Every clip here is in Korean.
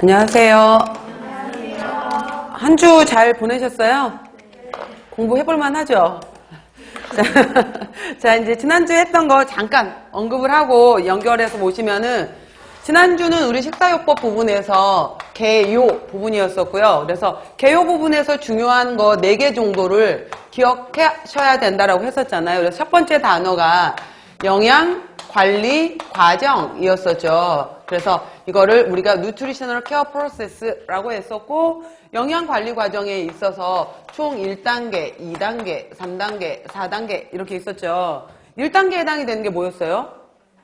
안녕하세요. 한 주 잘 보내셨어요? 공부해볼만 하죠? 자, 자, 이제 지난주에 했던 거 잠깐 언급을 하고 연결해서 보시면은 지난주는 우리 식사요법 부분에서 개요 부분이었었고요. 그래서 개요 부분에서 중요한 거 4개 정도를 기억하셔야 된다라고 했었잖아요. 그래서 첫 번째 단어가 영양 관리 과정이었었죠. 그래서 이거를 우리가 누트리셔널 케어 프로세스라고 했었고 영양 관리 과정에 있어서 총 1단계, 2단계, 3단계, 4단계 이렇게 있었죠. 1단계에 해당이 되는 게 뭐였어요?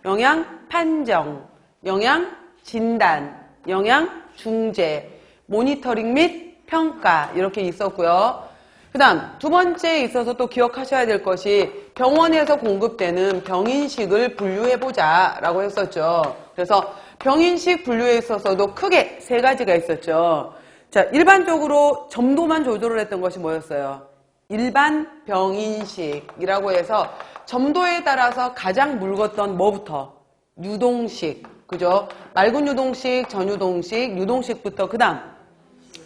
영양 판정, 영양 진단, 영양 중재, 모니터링 및 평가 이렇게 있었고요. 그 다음 두 번째에 있어서 또 기억하셔야 될 것이 병원에서 공급되는 병인식을 분류해보자 라고 했었죠. 그래서 병인식 분류에 있어서도 크게 세 가지가 있었죠. 자, 일반적으로 점도만 조절을 했던 것이 뭐였어요? 일반 병인식이라고 해서 점도에 따라서 가장 묽었던 뭐부터? 유동식, 그죠? 맑은 유동식, 전유동식, 유동식부터 그 다음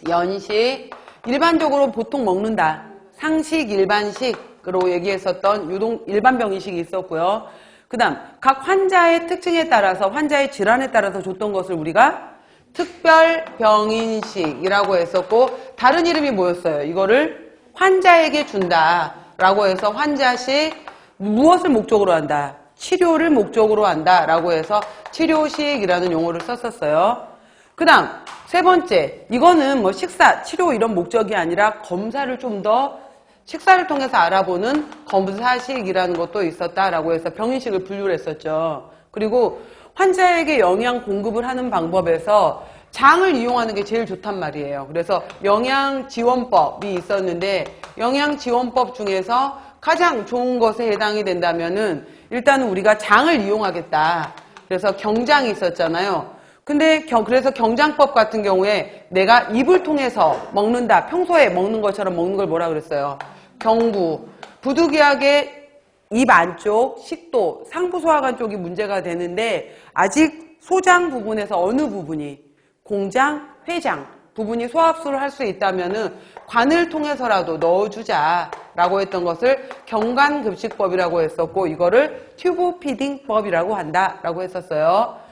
연식, 일반적으로 보통 먹는다. 상식, 일반식으로 얘기했었던 유동, 일반 병인식이 있었고요. 그 다음, 각 환자의 특징에 따라서, 환자의 질환에 따라서 줬던 것을 우리가 특별 병인식이라고 했었고, 다른 이름이 뭐였어요? 이거를 환자에게 준다라고 해서 환자식, 무엇을 목적으로 한다? 치료를 목적으로 한다라고 해서 치료식이라는 용어를 썼었어요. 그 다음, 세 번째, 이거는 뭐 식사, 치료 이런 목적이 아니라 검사를 좀더 식사를 통해서 알아보는 검사식이라는 것도 있었다라고 해서 병인식을 분류를 했었죠. 그리고 환자에게 영양 공급을 하는 방법에서 장을 이용하는 게 제일 좋단 말이에요. 그래서 영양지원법이 있었는데 영양지원법 중에서 가장 좋은 것에 해당이 된다면은 일단은 우리가 장을 이용하겠다. 그래서 경장이 있었잖아요. 근데 경- 그래서 경장법 같은 경우에 내가 입을 통해서 먹는다. 평소에 먹는 것처럼 먹는 걸 뭐라 그랬어요? 경구. 부득이하게 입 안쪽, 식도, 상부 소화관 쪽이 문제가 되는데 아직 소장 부분에서 어느 부분이 공장, 회장 부분이 소화흡수를 할 수 있다면 은 관을 통해서라도 넣어주자라고 했던 것을 경관급식법이라고 했었고 이거를 튜브 피딩법이라고 한다라고 했었어요.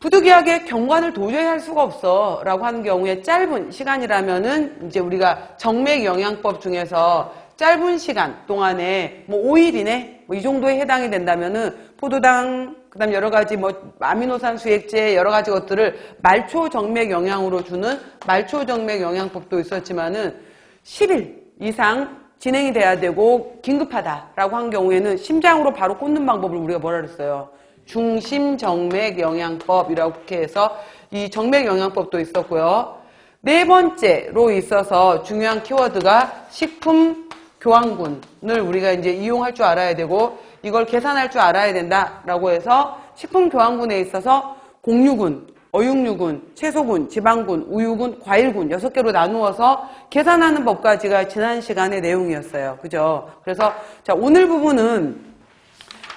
부득이하게 경관을 도저히 할 수가 없어 라고 하는 경우에 짧은 시간이라면은 이제 우리가 정맥 영양법 중에서 짧은 시간 동안에 뭐 5일 이내 뭐이 정도에 해당이 된다면은 포도당 그다음 여러 가지 뭐 아미노산 수액제 여러 가지 것들을 말초 정맥 영양으로 주는 말초 정맥 영양법도 있었지만은 10일 이상 진행이 돼야 되고 긴급하다라고 한 경우에는 심장으로 바로 꽂는 방법을 우리가 뭐라 그랬어요? 중심정맥 영양법이라고 해서 이 정맥 영양법도 있었고요. 네 번째로 있어서 중요한 키워드가 식품 교환군을 우리가 이제 이용할 줄 알아야 되고 이걸 계산할 줄 알아야 된다라고 해서 식품 교환군에 있어서 공유군, 어육류군, 채소군, 지방군, 우유군, 과일군 여섯 개로 나누어서 계산하는 법까지가 지난 시간의 내용이었어요. 그죠? 그래서 자 오늘 부분은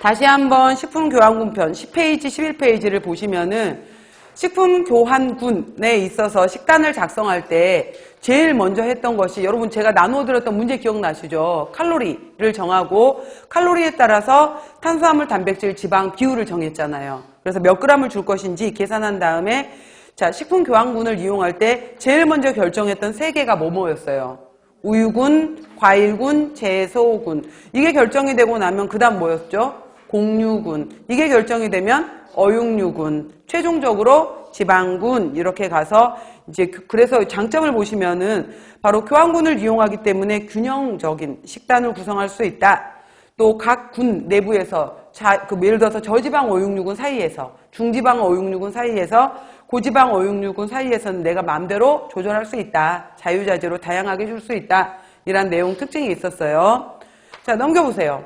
다시 한번 식품 교환군 편 10페이지, 11페이지를 보시면은 식품 교환군에 있어서 식단을 작성할 때 제일 먼저 했던 것이 여러분 제가 나누어 드렸던 문제 기억나시죠? 칼로리를 정하고 칼로리에 따라서 탄수화물, 단백질, 지방 비율을 정했잖아요. 그래서 몇 그램을 줄 것인지 계산한 다음에 자, 식품 교환군을 이용할 때 제일 먼저 결정했던 세 개가 뭐뭐였어요? 우유군, 과일군, 채소군. 이게 결정이 되고 나면 그 다음 뭐였죠? 공유군. 이게 결정이 되면 어육류군. 최종적으로 지방군. 이렇게 가서 이제 그- 그래서 장점을 보시면은 바로 교환군을 이용하기 때문에 균형적인 식단을 구성할 수 있다. 또 각 군 내부에서 자, 그 예를 들어서 저지방 어육류군 사이에서 중지방 어육류군 사이에서 고지방 어육류군 사이에서는 내가 마음대로 조절할 수 있다. 자유자재로 다양하게 줄 수 있다. 이란 내용 특징이 있었어요. 자, 넘겨보세요.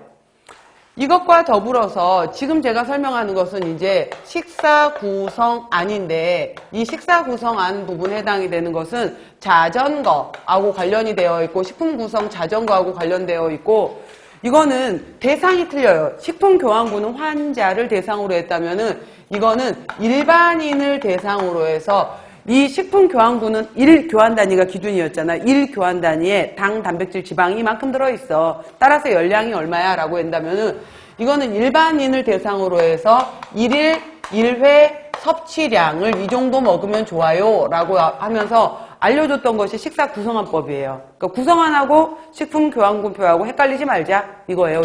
이것과 더불어서 지금 제가 설명하는 것은 이제 식사 구성안인데 이 식사 구성안 부분에 해당이 되는 것은 자전거하고 관련이 되어 있고 식품 구성 자전거하고 관련되어 있고 이거는 대상이 틀려요. 식품 교환군은 환자를 대상으로 했다면은 이거는 일반인을 대상으로 해서 이 식품 교환구는 1 교환 단위가 기준이었잖아. 1 교환 단위에 당, 단백질, 지방이 이만큼 들어있어. 따라서 열량이 얼마야? 라고 한다면은 이거는 일반인을 대상으로 해서 1일 1회 섭취량을 이 정도 먹으면 좋아요. 라고 하면서 알려줬던 것이 식사 구성환법이에요. 그러니까 구성환하고 식품 교환구표하고 헷갈리지 말자. 이거예요.